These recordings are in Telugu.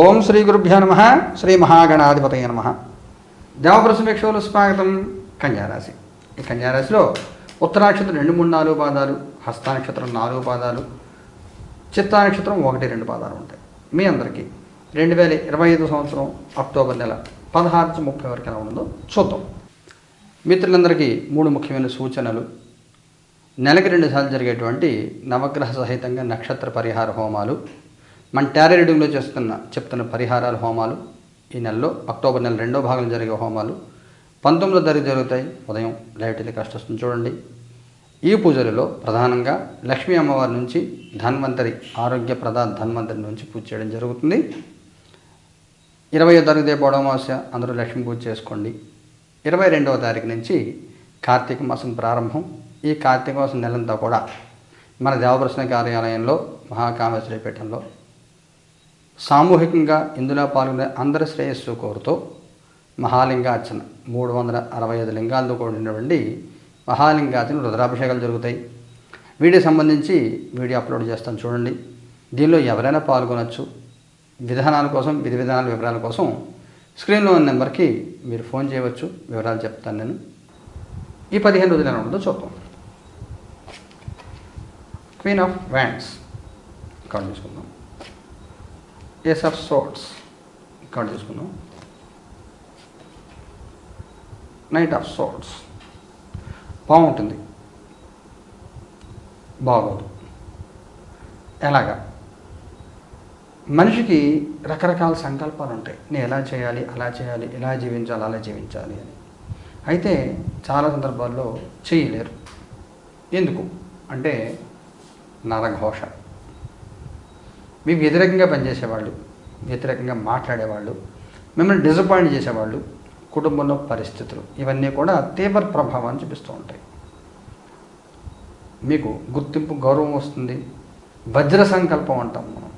ఓం శ్రీ గురుభ్యో నమ శ్రీ మహాగణాధిపతయ నమ. దేవప్రసమేక్షలు స్వాగతం కన్యారాశి. ఈ కన్యారాశిలో ఉత్తరాక్షత్రం రెండు మూడు నాలుగు పాదాలు హస్తానక్షత్రం నాలుగు పాదాలు చిత్తానక్షత్రం ఒకటి రెండు పాదాలు ఉంటాయి. మీ అందరికీ రెండు వేల ఇరవై ఐదు సంవత్సరం అక్టోబర్ నెల పదహారు నుంచి ముప్పై వరకు ఎలా ఉందో చూద్దాం. మిత్రులందరికీ మూడు ముఖ్యమైన సూచనలు. నెలకి రెండు సార్లు జరిగేటువంటి నవగ్రహ సహితంగా నక్షత్ర పరిహార హోమాలు. మన టారీ రీడింగ్లో చేస్తున్న చెప్తున్న పరిహారాల హోమాలు ఈ నెలలో అక్టోబర్ నెల రెండో భాగంలో జరిగే హోమాలు పంతొమ్మిదో తారీఖు జరుగుతాయి. ఉదయం లైవ్ టెలికాస్ట్ వస్తుంది చూడండి. ఈ పూజలలో ప్రధానంగా లక్ష్మీ అమ్మవారి నుంచి ధన్వంతరి ఆరోగ్య ప్రదా ధన్వంతరి నుంచి పూజ చేయడం జరుగుతుంది. ఇరవయో తారీఖు రేపు అందరూ లక్ష్మీ పూజ చేసుకోండి. ఇరవై రెండవ తారీఖు నుంచి కార్తీక మాసం ప్రారంభం. ఈ కార్తీక మాసం నెలంతా కూడా మన దేవప్రశ్న కార్యాలయంలో మహాకామేశ్వరి పీఠంలో సామూహికంగా ఇందులో పాల్గొనే అందరి శ్రేయస్సు కోరుతూ మహాలింగార్చన. మూడు వందల అరవై ఐదు లింగాలతో కూడినటువంటి మహాలింగార్చన రుద్రాభిషేకాలు జరుగుతాయి. వీడియో సంబంధించి వీడియో అప్లోడ్ చేస్తాను చూడండి. దీనిలో ఎవరైనా పాల్గొనవచ్చు విధానాల కోసం విధి విధానాల వివరాల కోసం స్క్రీన్లో ఉన్న నెంబర్కి మీరు ఫోన్ చేయవచ్చు. వివరాలు చెప్తాను నేను. ఈ పదిహేను రోజులు ఎలా ఉంటుందో చూద్దాం. క్వీన్ ఆఫ్ వ్యాండ్స్ ఇక్కడ తీసుకుందాం ఏస్ ఆఫ్ సోట్స్ ఇక్కడ తీసుకుందాం నైట్ ఆఫ్ సోట్స్ బాగుంటుంది బాగోదు. ఎలాగా? మనిషికి రకరకాల సంకల్పాలు ఉంటాయి. నేను ఎలా చేయాలి అలా చేయాలి ఇలా జీవించాలి అలా జీవించాలి అని. అయితే చాలా సందర్భాల్లో చేయలేరు. ఎందుకు? అంటే నరఘోష. మీకు వ్యతిరేకంగా పనిచేసేవాళ్ళు వ్యతిరేకంగా మాట్లాడేవాళ్ళు మిమ్మల్ని డిసప్పాయింట్ చేసేవాళ్ళు కుటుంబంలో పరిస్థితులు ఇవన్నీ కూడా తీవ్ర ప్రభావాన్ని చూపిస్తూ ఉంటాయి. మీకు గుర్తింపు గౌరవం వస్తుంది. వజ్ర సంకల్పం అంటాం మనం.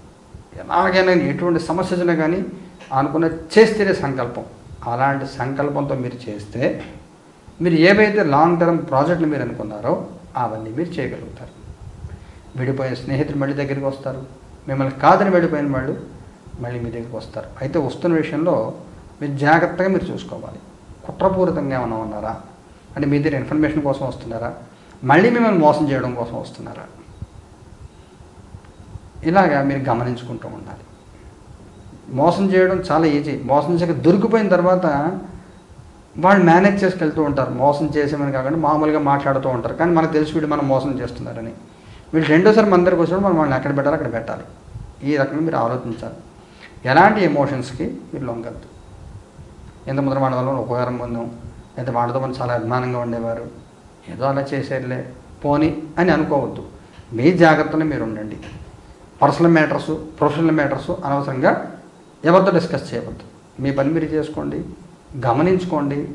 ఎలాగైనా ఎటువంటి సమస్య వచ్చినా కానీ అనుకున్న చేస్తేనే సంకల్పం. అలాంటి సంకల్పంతో మీరు చేస్తే మీరు ఏవైతే లాంగ్ టర్మ్ ప్రాజెక్టులు మీరు అనుకున్నారో అవన్నీ మీరు చేయగలుగుతారు. విడిపోయిన స్నేహితులు మళ్ళీ దగ్గరికి వస్తారు. మిమ్మల్ని కాదని వెళ్ళిపోయిన వాళ్ళు మళ్ళీ మీ దగ్గరికి వస్తారు. అయితే వస్తున్న విషయంలో మీరు జాగ్రత్తగా మీరు చూసుకోవాలి. కుట్రపూరితంగా ఏమైనా ఉన్నారా? అంటే మీ దగ్గర ఇన్ఫర్మేషన్ కోసం వస్తున్నారా? మళ్ళీ మిమ్మల్ని మోసం చేయడం కోసం వస్తున్నారా? ఇలాగా మీరు గమనించుకుంటూ ఉండాలి. మోసం చేయడం చాలా ఈజీ. మోసం చేయక దొరికిపోయిన తర్వాత వాళ్ళు మేనేజ్ చేసుకెళ్తూ ఉంటారు. మోసం చేసేమని కాకుండా మామూలుగా మాట్లాడుతూ ఉంటారు. కానీ మనకు తెలిసి వీడు మనం మోసం చేస్తున్నారని. వీళ్ళు రెండోసారి మన దగ్గరకు వచ్చినప్పుడు మనం వాళ్ళని ఎక్కడ పెట్టాలి అక్కడ పెట్టాలి. ఈ రకంగా మీరు ఆలోచించాలి. ఎలాంటి ఎమోషన్స్కి మీరు లొంగద్దు. ఎంత ముందర వాళ్ళ వల్ల ఉపకారం పొందాం. ఎంత వాళ్ళతో మనం చాలా అభిమానంగా ఉండేవారు. ఏదో అలా చేసేదిలే. పోని అని అనుకోవద్దు. మీ జాగ్రత్తలో మీరు ఉండండి. పర్సనల్ మ్యాటర్స్ ప్రొఫెషనల్ మ్యాటర్స్ అనవసరంగా ఎవరితో డిస్కస్ చేయవద్దు. మీ పని మీరు చేసుకోండి. గమనించుకోండి.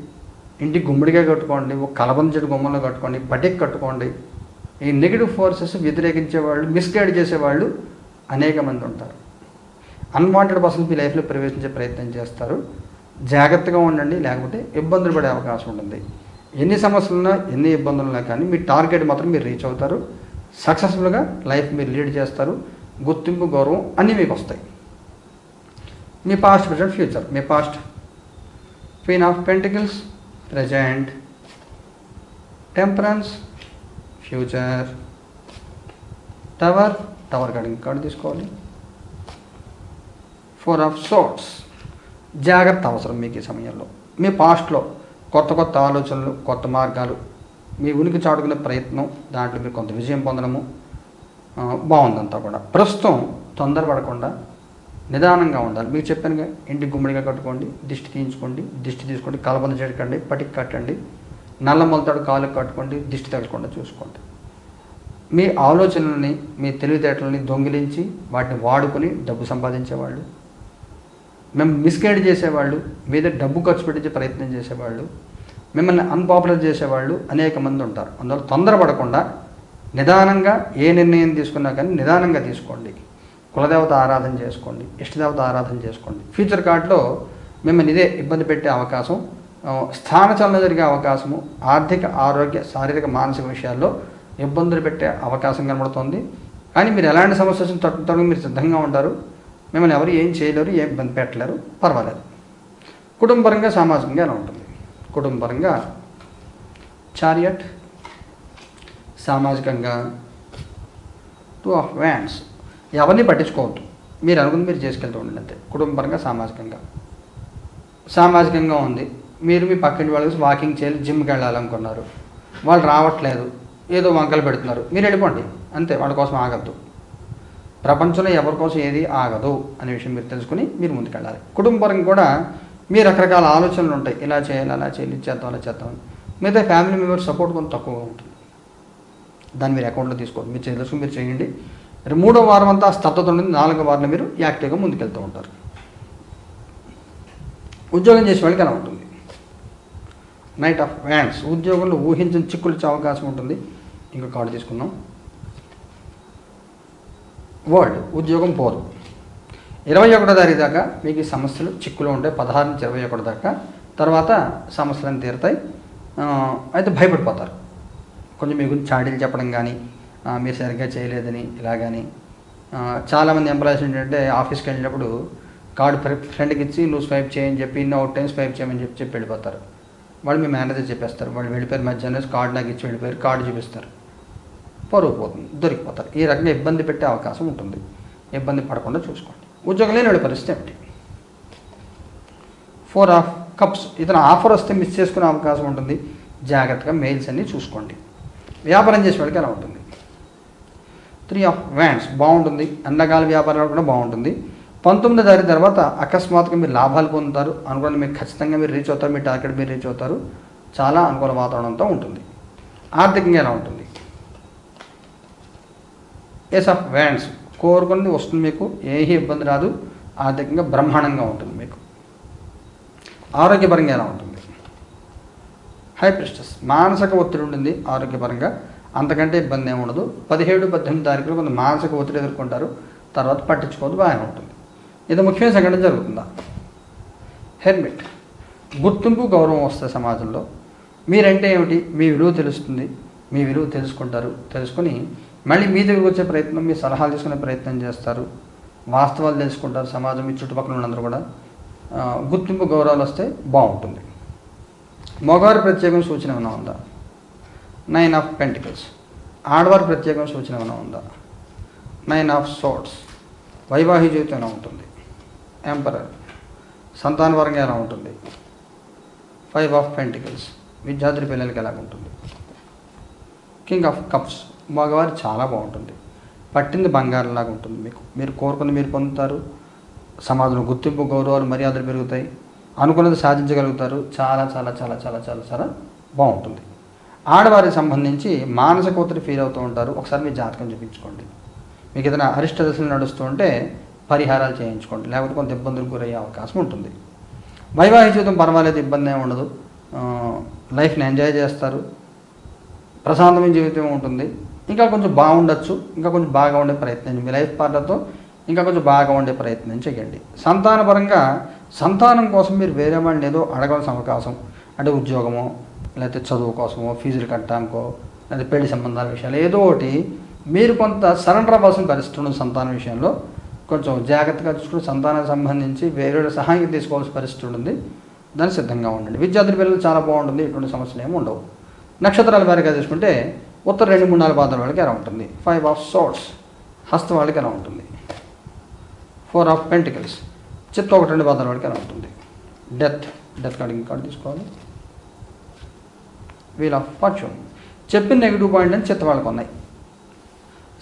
ఇంటికి గుమ్మడిగా కట్టుకోండి. ఒక కలబంద చెట్టు గుమ్మంలో కట్టుకోండి. పటిక్ కట్టుకోండి. ఈ నెగిటివ్ ఫోర్సెస్ వ్యతిరేకించే వాళ్ళు మిస్గైడ్ చేసేవాళ్ళు అనేక మంది ఉంటారు. అన్వాంటెడ్ పర్సన్స్ మీ లైఫ్లో ప్రవేశించే ప్రయత్నం చేస్తారు. జాగ్రత్తగా ఉండండి లేకపోతే ఇబ్బందులు పడే అవకాశం ఉంటుంది. ఎన్ని సమస్యలున్నా ఎన్ని ఇబ్బందులున్నా కానీ మీ టార్గెట్ మాత్రం మీరు రీచ్ అవుతారు. సక్సెస్ఫుల్గా లైఫ్ మీరు లీడ్ చేస్తారు. గుర్తింపు గౌరవం అన్నీ మీకు వస్తాయి. మీ past present future me past queen of pentacles present temperance future. Tower tower card card తీసుకోవాలి. ఫోర్ ఆఫ్ సోట్స్ జాగ్రత్త అవసరం మీకు ఈ సమయంలో. మీ పాస్ట్లో కొత్త కొత్త ఆలోచనలు కొత్త మార్గాలు మీ ఉనికి చాటుకునే ప్రయత్నం దాంట్లో మీరు కొంత విజయం పొందడము బాగుందంతా కూడా. ప్రస్తుతం తొందరపడకుండా నిదానంగా ఉండాలి. మీకు చెప్పానుగా ఇంటి గుమ్మడిగా కట్టుకోండి దిష్టి తీయించుకోండి దిష్టి తీసుకోండి కలబంద చెడకండి పటికి కట్టండి నల్ల మొలతాడు కాలు కట్టుకోండి దిష్టి తగలకుండా చూసుకోండి. మీ ఆలోచనల్ని మీ తెలివితేటలని దొంగిలించి వాటిని వాడుకొని డబ్బు సంపాదించేవాళ్ళు మేము మిస్గైడ్ చేసేవాళ్ళు మీద డబ్బు ఖర్చు పెట్టించే ప్రయత్నం చేసేవాళ్ళు మిమ్మల్ని అన్పాపులర్ చేసేవాళ్ళు అనేక మంది ఉంటారు. అందువల్ల తొందరపడకుండా నిదానంగా ఏ నిర్ణయం తీసుకున్నా కానీ నిదానంగా తీసుకోండి. కులదేవత ఆరాధన చేసుకోండి ఇష్టదేవత ఆరాధన చేసుకోండి. ఫ్యూచర్ కార్డులో మిమ్మల్ని ఇదే ఇబ్బంది పెట్టే అవకాశం స్థానచలన జరిగే అవకాశము ఆర్థిక ఆరోగ్య శారీరక మానసిక విషయాల్లో ఇబ్బందులు పెట్టే అవకాశం కనబడుతుంది. కానీ మీరు ఎలాంటి సమస్య వచ్చిన తట్టుతానికి మీరు సిద్ధంగా ఉంటారు. మిమ్మల్ని ఎవరు ఏం చేయలేరు ఏం ఇబ్బంది పెట్టలేరు పర్వాలేదు. కుటుంబపరంగా సామాజికంగా ఎలా ఉంటుంది? కుటుంబపరంగా చారియట్ సామాజికంగా టూ ఆఫ్ వ్యాండ్స్ ఎవరిని పట్టించుకోవద్దు. మీరు అనుకుంది మీరు చేసుకెళ్తూ ఉండండి అంతే. కుటుంబపరంగా సామాజికంగా. సామాజికంగా ఉంది. మీరు మీ పక్కింటి వాళ్ళకి వాకింగ్ చేయాలి జిమ్కి వెళ్ళాలనుకున్నారు. వాళ్ళు రావట్లేదు. ఏదో వంకలు పెడుతున్నారు. మీరు వెళ్ళిపోండి. అంతే వాళ్ళ కోసం ఆగద్దు. ప్రపంచంలో ఎవరి కోసం ఏది ఆగదు అనే విషయం మీరు తెలుసుకుని మీరు ముందుకెళ్ళాలి. కుటుంబపరంగా కూడా మీ రకరకాల ఆలోచనలు ఉంటాయి. ఇలా చేయాలి అలా చేయాలి ఇది చేద్దాం అలా చేద్దాం అని. మిగతా ఫ్యామిలీ మెంబర్ సపోర్ట్ కొంచెం తక్కువగా ఉంటుంది. దాన్ని మీరు అకౌంట్లో తీసుకోండి. మీరు తెలుసుకుని మీరు చేయండి. మూడో వారం అంతా స్తబ్దత ఉంటుంది నాలుగో వారంలో మీరు యాక్టివ్గా ముందుకెళ్తూ ఉంటారు. ఉద్యోగం చేసే వాళ్ళకి ఎలా ఉంటుంది నైట్ ఆఫ్ వ్యాండ్స్ ఉద్యోగంలో ఊహించని చిక్కులు వచ్చే అవకాశం ఉంటుంది. ఇంకా కార్డు తీసుకుందాం. వర్డ్ ఉద్యోగం పోదు ఇరవై ఒకటో తారీఖు దాకా మీకు ఈ సమస్యలు చిక్కులు ఉంటాయి. పదహారు నుంచి ఇరవై ఒకటి దాకా. తర్వాత సమస్యలను తీరుతాయి. అయితే భయపడిపోతారు. కొంచెం మీ గురించి చాడీలు చెప్పడం కానీ మీరు సరిగ్గా చేయలేదని ఇలా కానీ చాలామంది ఎంప్లాయీస్ ఏంటంటే ఆఫీస్కి వెళ్ళినప్పుడు కార్డు ఫ్రెండ్కి ఇచ్చి నువ్వు స్వైప్ చేయని చెప్పి ఇన్ని అవుట్ టైం స్వైప్ చేయమని చెప్పి చెప్పి వెళ్ళిపోతారు. వాళ్ళు మీ మేనేజర్ చెప్పేస్తారు. వాళ్ళు వెళ్ళిపోయారు మధ్యాహ్నం కార్డు నాకు ఇచ్చి వెళ్ళిపోయారు. కార్డు చూపిస్తారు. పరువు పోతుంది దొరికిపోతారు. ఈ రకంగా ఇబ్బంది పెట్టే అవకాశం ఉంటుంది. ఇబ్బంది పడకుండా చూసుకోండి. ఉద్యోగం లేని వాళ్ళ పరిస్థితి ఏమిటి? ఫోర్ ఆఫ్ కప్స్ ఇతను ఆఫర్ వస్తే మిస్ చేసుకునే అవకాశం ఉంటుంది. జాగ్రత్తగా మెయిల్స్ అన్నీ చూసుకోండి. వ్యాపారం చేసే వాళ్ళకి ఎలా ఉంటుంది? త్రీ ఆఫ్ వ్యాండ్స్ బాగుంటుంది. అన్ని రకాల వ్యాపారాలు కూడా బాగుంటుంది. పంతొమ్మిదో తారీఖు తర్వాత అకస్మాత్తుగా మీరు లాభాలు పొందుతారు. అనుకున్న మీకు ఖచ్చితంగా మీరు రీచ్ అవుతారు మీ టార్గెట్ మీరు రీచ్ అవుతారు. చాలా అనుకూల వాతావరణంతో ఉంటుంది. ఆర్థికంగా ఎలా ఉంటుంది? ఎస్ ఆఫ్ వ్యాండ్స్ కోరుకున్నది వస్తుంది మీకు. ఏ ఇబ్బంది రాదు. ఆర్థికంగా బ్రహ్మాండంగా ఉంటుంది మీకు. ఆరోగ్యపరంగా ఎలా ఉంటుంది? హై ప్రిస్టస్ మానసిక ఒత్తిడి ఉంటుంది ఆరోగ్యపరంగా. అంతకంటే ఇబ్బంది ఏమి ఉండదు. పదిహేడు పద్దెనిమిది తారీఖులో కొంత మానసిక ఒత్తిడి ఎదుర్కొంటారు. తర్వాత పట్టించుకోవద్దు బాగానే ఉంటుంది. ఇది ముఖ్యమైన సంఘటన జరుగుతుందా? హెల్మెట్ గుర్తింపు గౌరవం వస్తుంది సమాజంలో. మీరంటే ఏమిటి? మీ విలువ తెలుస్తుంది. మీ విలువ తెలుసుకుంటారు. తెలుసుకుని మళ్ళీ మీ దగ్గరికి వచ్చే ప్రయత్నం మీ సలహాలు తీసుకునే ప్రయత్నం చేస్తారు. వాస్తవాలు తెలుసుకుంటారు సమాజం మీ చుట్టుపక్కల ఉన్నందరూ కూడా. గుర్తింపు గౌరవాలు వస్తే బాగుంటుంది. మగవారి ప్రత్యేకం సూచన ఏమైనా ఉందా? నైన్ ఆఫ్ పెంటికల్స్ ఆడవారి ప్రత్యేకం సూచన ఏమైనా ఉందా? నైన్ ఆఫ్ సోట్స్ వైవాహిక జీవితం ఎలా ఉంటుంది? ఎంపరర్ సంతానపరంగా ఎలా ఉంటుంది? ఫైవ్ ఆఫ్ పెంటికల్స్ విద్యార్థి పిల్లలకి ఎలా ఉంటుంది? కింగ్ ఆఫ్ కప్స్ మగవారు చాలా బాగుంటుంది. పట్టింది బంగారంలాగా ఉంటుంది. మీకు మీరు కోరుకుని మీరు పొందుతారు. సమాజంలో గుర్తింపు గౌరవాలు మర్యాదలు పెరుగుతాయి. అనుకున్నది సాధించగలుగుతారు. చాలా చాలా చాలా చాలా చాలా చాలా బాగుంటుంది. ఆడవారికి సంబంధించి మానసిక ఒత్తిడి ఫీల్ అవుతూ ఉంటారు. ఒకసారి మీ జాతకం చూపించుకోండి. మీకు ఏదైనా అరిష్ట దశలు నడుస్తూ ఉంటే పరిహారాలు చేయించుకోండి. లేకపోతే కొంత ఇబ్బందులు గురయ్యే అవకాశం ఉంటుంది. వైవాహిక జీవితం పర్వాలేదు ఇబ్బంది ఏమి ఉండదు. లైఫ్ని ఎంజాయ్ చేస్తారు. ప్రశాంతమైన జీవితం ఉంటుంది. ఇంకా కొంచెం బాగుండొచ్చు. ఇంకా కొంచెం బాగా ఉండే ప్రయత్నం మీ లైఫ్ పార్ట్నర్తో ఇంకా కొంచెం బాగా ఉండే ప్రయత్నం చేయండి. సంతానపరంగా సంతానం కోసం మీరు వేరే వాళ్ళని ఏదో అడగవలసిన అవకాశం. అంటే ఉద్యోగమో లేకపోతే చదువు కోసమో ఫీజులు కట్టడానికో లేదా పెళ్ళి సంబంధాల విషయాలు ఏదో ఒకటి మీరు కొంత సరెండర్ అవ్వాల్సిన పరిస్థితి ఉంది సంతానం విషయంలో కొంచెం జాగ్రత్తగా చూసుకుని సంతానానికి సంబంధించి వేరే సహాయం తీసుకోవాల్సిన పరిస్థితి ఉంటుంది. దానికి సిద్ధంగా ఉండండి. విద్యార్థి పిల్లలు చాలా బాగుంటుంది. ఎటువంటి సమస్యలు ఏమి ఉండవు. నక్షత్రాల వారిగా తీసుకుంటే ఉత్తర రెండు మూడు నాలుగు పాదాల వాళ్ళకి ఎలా ఉంటుంది? ఫైవ్ ఆఫ్ సోట్స్ హస్త వాళ్ళకి ఎలా ఉంటుంది? ఫోర్ ఆఫ్ పెంటికల్స్ చిత్త ఒకటి రెండు పాదాల వాళ్ళకి ఎలా ఉంటుంది? డెత్ డెత్ కార్డు కార్డు తీసుకోవాలి. వీల్ ఆఫ్ ఫార్చ్యూన్ చెప్పిన నెగిటివ్ పాయింట్ అని చిత్త వాళ్ళకి ఉన్నాయి.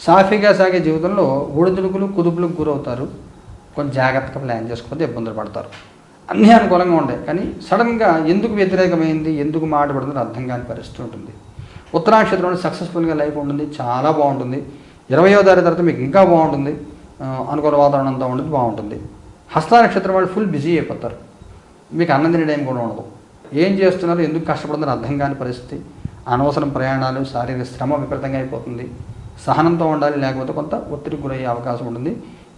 సాఫీగా సాగే జీవితంలో ఒడిదుడుకులు కుదుపులకు గురవుతారు. కొంచెం జాగ్రత్తగా ప్లాన్ చేసుకోకపోతే ఇబ్బందులు పడతారు. అన్నీ అనుకూలంగా ఉంటాయి కానీ సడన్గా ఎందుకు వ్యతిరేకమైంది ఎందుకు మాట పడుతుందో అర్థం కాని పరిస్థితి ఉంటుంది. ఉత్తరాక్షత్రంలో సక్సెస్ఫుల్గా లైఫ్ ఉంటుంది. చాలా బాగుంటుంది. ఇరవయో తారీఖు తర్వాత మీకు ఇంకా బాగుంటుంది. అనుకూల వాతావరణం అంతా ఉంటుంది బాగుంటుంది. హస్త నక్షత్రం వాళ్ళు ఫుల్ బిజీ అయిపోతారు. మీకు అన్నం తినే టైం కూడా ఉండదు. ఏం చేస్తున్నారు ఎందుకు కష్టపడుతున్నారు అర్థం కాని పరిస్థితి. అనవసరం ప్రయాణాలు శారీరక శ్రమ విపరీతంగా అయిపోతుంది. సహనంతో ఉండాలి లేకపోతే కొంత ఒత్తిడి గురయ్యే అవకాశం ఉంటుంది.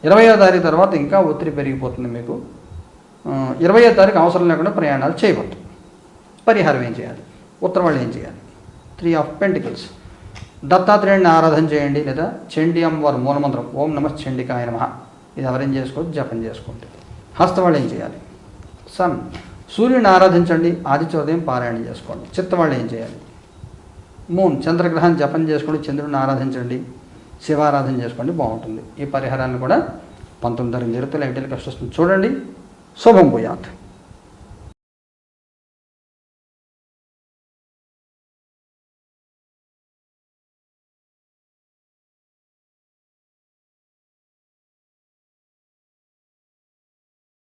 ఇరవయో తారీఖు తర్వాత ఇంకా ఒత్తిడి పెరిగిపోతుంది మీకు. ఇరవయో తారీఖు అవసరం లేకుండా ప్రయాణాలు చేయవద్దు. పరిహారం ఏం చేయాలి? ఉత్తరం వాళ్ళు ఏం చేయాలి? త్రీ ఆఫ్ పెంటికల్స్ దత్తాత్రేయుడిని ఆరాధన చేయండి లేదా చెండి అమ్మవారి మూలమంత్రం ఓం నమ చండికాయ నమ. ఇది ఎవరేం చేసుకోవచ్చు జపం చేసుకోండి. హస్త వాళ్ళు ఏం చేయాలి? సన్. సూర్యుని ఆరాధించండి ఆదిత్య ఉదయం పారాయణ చేసుకోండి. చిత్త వాళ్ళు ఏం చేయాలి? మూన్ చంద్రగ్రహాన్ని జపం చేసుకోండి చంద్రుడిని ఆరాధించండి శివారాధన చేసుకోండి బాగుంటుంది. ఈ పరిహారాన్ని కూడా పంతొమ్మిది తరగతి జరుగుతుంది ఐటీఎల్ కష్టం చూడండి. శుభం పోయాత్